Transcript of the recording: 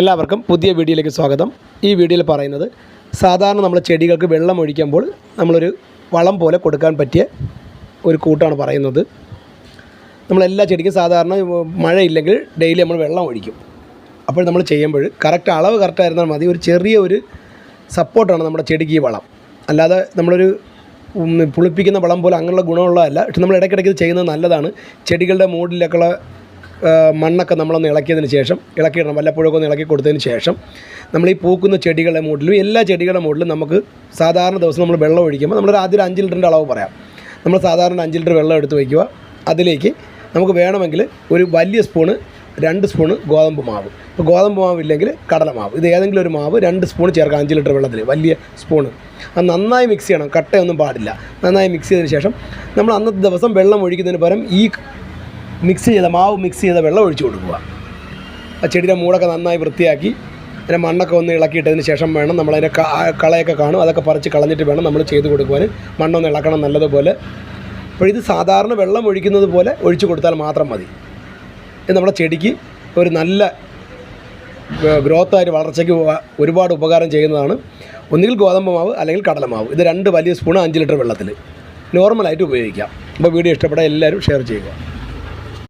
എല്ലാവർക്കും പുതിയ വീഡിയോയിലേക്ക് സ്വാഗതം. ഈ വീഡിയോയിൽ പറയുന്നത് സാധാരണ നമ്മൾ ചെടികൾക്ക് വെള്ളം ഒഴിക്കുമ്പോൾ നമ്മളൊരു വളം പോലെ കൊടുക്കാൻ പറ്റിയ ഒരു കൂട്ടാണ് പറയുന്നത്. നമ്മളെല്ലാ ചെടിക്കും സാധാരണ മഴയില്ലെങ്കിൽ ഡെയിലി നമ്മൾ വെള്ളം ഒഴിക്കും. അപ്പോൾ നമ്മൾ ചെയ്യുമ്പോൾ കറക്റ്റ് അളവ് കറക്റ്റായിരുന്നാൽ മതി. ഒരു ചെറിയ ഒരു സപ്പോർട്ടാണ് നമ്മുടെ ചെടിക്ക് ഈ വളം. അല്ലാതെ നമ്മളൊരു പുളിപ്പിക്കുന്ന വളം പോലെ അങ്ങനെയുള്ള ഗുണമുള്ളതല്ല. പക്ഷെ നമ്മൾ ഇടയ്ക്കിടയ്ക്ക് ചെയ്യുന്നത് നല്ലതാണ്. ചെടികളുടെ മൂടിലൊക്കെയുള്ള മണ്ണൊക്കെ നമ്മളൊന്ന് ഇളക്കിയതിന് ശേഷം ഇളക്കിയിടണം. വല്ലപ്പോഴൊക്കെ ഒന്ന് ഇളക്കി കൊടുത്തതിന് ശേഷം നമ്മൾ ഈ പൂക്കുന്ന ചെടികളുടെ മുകളിലും എല്ലാ ചെടികളുടെ മുകളിലും നമുക്ക് സാധാരണ ദിവസം നമ്മൾ വെള്ളം ഒഴിക്കുമ്പോൾ നമ്മളൊരു ആദ്യം അഞ്ച് ലിറ്ററിന്റെ അളവ് പറയാം. നമ്മൾ സാധാരണ അഞ്ച് ലിറ്റർ വെള്ളം എടുത്ത് വയ്ക്കുക. അതിലേക്ക് നമുക്ക് വേണമെങ്കിൽ ഒരു വലിയ സ്പൂണ് രണ്ട് സ്പൂണ് ഗോതമ്പ് മാവ്. ഇപ്പോൾ ഗോതമ്പ് മാവ് ഇല്ലെങ്കിൽ കടലമാവ് ഇത് ഏതെങ്കിലും ഒരു മാവ് രണ്ട് സ്പൂൺ ചേർക്കാം അഞ്ച് ലിറ്റർ വെള്ളത്തിൽ വലിയ സ്പൂണ്. അത് നന്നായി മിക്സ് ചെയ്യണം കട്ടയൊന്നും പാടില്ല. നന്നായി മിക്സ് ചെയ്തതിന് ശേഷം നമ്മൾ അന്നത്തെ ദിവസം വെള്ളം ഒഴിക്കുന്നതിന് പകരം ഈ മിക്സ് ചെയ്ത മാവ് മിക്സ് ചെയ്ത വെള്ളം ഒഴിച്ചു കൊടുക്കുക. ആ ചെടിയുടെ മൂടൊക്കെ നന്നായി വൃത്തിയാക്കി അതിന്റെ മണ്ണൊക്കെ ഒന്ന് ഇളക്കിയിട്ടതിന് ശേഷം വേണം നമ്മളതിന്റെ ക- കളയൊക്കെ കാണും അതൊക്കെ പറിച്ച് കളഞ്ഞിട്ട് വേണം നമ്മൾ ചെയ്ത് കൊടുക്കുവാൻ. മണ്ണൊന്ന് ഇളക്കണം നല്ലതുപോലെ. അപ്പോൾ ഇത് സാധാരണ വെള്ളം ഒഴിക്കുന്നത് പോലെ ഒഴിച്ചു കൊടുത്താൽ മാത്രം മതി. ഇത് നമ്മുടെ ചെടിക്ക് ഒരു നല്ല ഗ്രോത്തായിട്ട് വളർച്ചയ്ക്ക് ഒരുപാട് ഉപകാരം ചെയ്യുന്നതാണ്. ഒന്നുകിൽ ഗോതമ്പ് മാവ് അല്ലെങ്കിൽ കടലമാവ് ഇത് രണ്ട് വലിയ സ്പൂൺ അഞ്ച് ലിറ്റർ വെള്ളത്തിൽ. നോർമലായിട്ട് ഉപയോഗിക്കാം. അപ്പോൾ വീഡിയോ ഇഷ്ടപ്പെട്ടാൽ എല്ലാവരും ഷെയർ ചെയ്യുക.